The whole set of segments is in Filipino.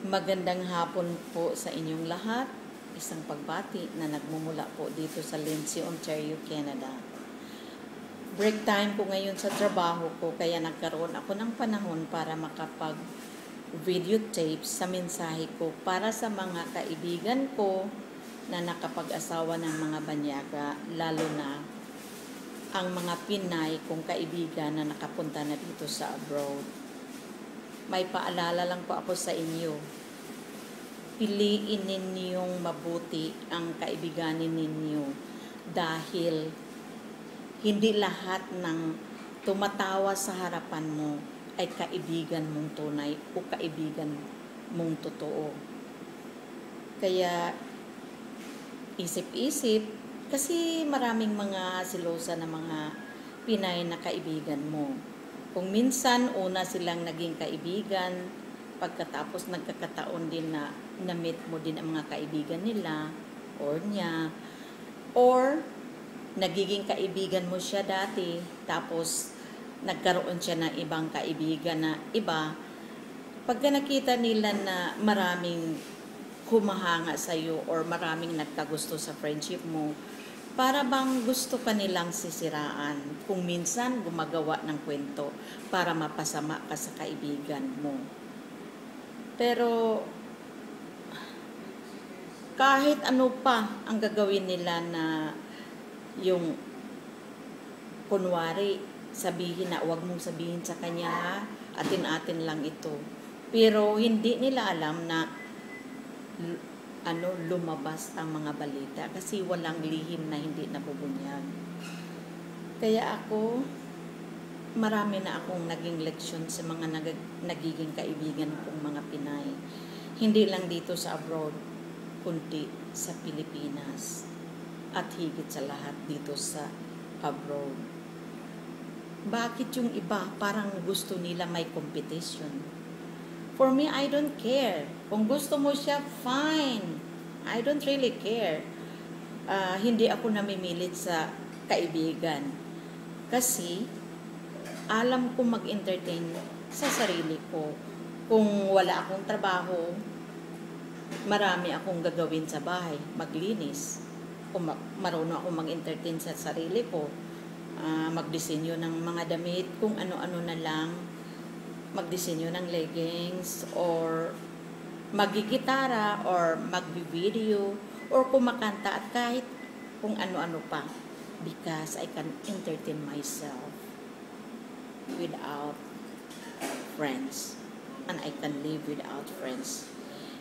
Magandang hapon po sa inyong lahat. Isang pagbati na nagmumula po dito sa Lindsay, Ontario, Canada. Break time ko ngayon sa trabaho ko kaya nagkaroon ako ng panahon para makapag videotape sa mensahe ko para sa mga kaibigan ko na nakapag-asawa ng mga banyaga, lalo na ang mga Pinay kong kaibigan na nakapunta na dito sa abroad may paalala lang po ako sa inyo. Piliin ninyong mabuti ang kaibiganin ninyo dahil hindi lahat ng tumatawa sa harapan mo ay kaibigan mong tunay o kaibigan mong totoo. Kaya isip-isip kasi maraming mga silosa na mga Pinay na kaibigan mo kung minsan, una silang naging kaibigan, pagkatapos nagkakataon din na na-meet mo din ang mga kaibigan nila or niya, or nagiging kaibigan mo siya dati, tapos nagkaroon siya ng ibang kaibigan na iba, pagka nakita nila na maraming humahanga sa iyo or maraming nagkagusto sa friendship mo, para bang gusto ka nilang sisiraan kung minsan gumagawa ng kwento para mapasama ka sa kaibigan mo. Pero kahit ano pa ang gagawin nila na yung kunwari sabihin na wag mong sabihin sa kanya ha, atin-atin lang ito. Pero hindi nila alam na ano lumabas ang mga balita kasi walang lihim na hindi nabubunyag. Kaya ako marami na akong naging leksyon sa mga nag- nagiging kaibigan kong mga Pinay. Hindi lang dito sa abroad, kundi sa Pilipinas at higit sa lahat dito sa abroad. Bakit yung iba parang gusto nila may competition? For me, I don't care. Kung gusto mo siya, fine. I don't really care. Uh, hindi ako namimilit sa kaibigan. Kasi, alam ko mag-entertain sa sarili ko. Kung wala akong trabaho, marami akong gagawin sa bahay. Maglinis. Kung marunong ako mag-entertain sa sarili ko. Uh, magdisenyo ng mga damit, kung ano-ano na lang magdisenyo ng leggings or magigitara or magbi-video or kumakanta at kahit kung ano-ano pa because I can entertain myself without friends and I can live without friends.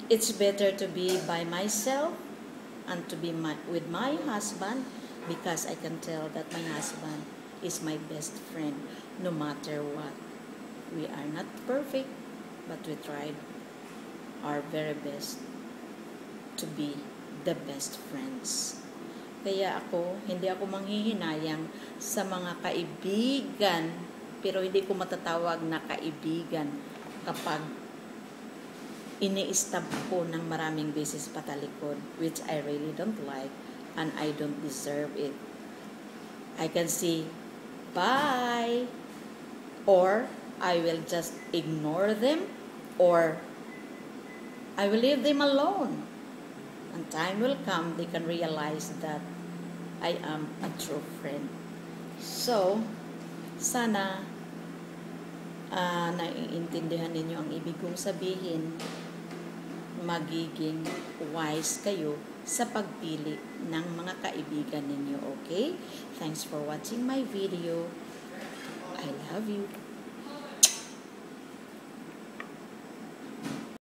It's better to be by myself and to be my, with my husband because I can tell that my husband is my best friend no matter what. We are not perfect, but we tried our very best to be the best friends. Kaya ako, hindi ako manghihinayang sa mga kaibigan, pero hindi ko matatawag na kaibigan kapag ini-stab ko ng maraming beses patalikod, which I really don't like and I don't deserve it. I can say, bye! Or, I will just ignore them or I will leave them alone. And time will come, they can realize that I am a true friend. So, sana uh, naiintindihan ninyo ang ibig kong sabihin, magiging wise kayo sa pagpili ng mga kaibigan ninyo, okay? Thanks for watching my video. I love you.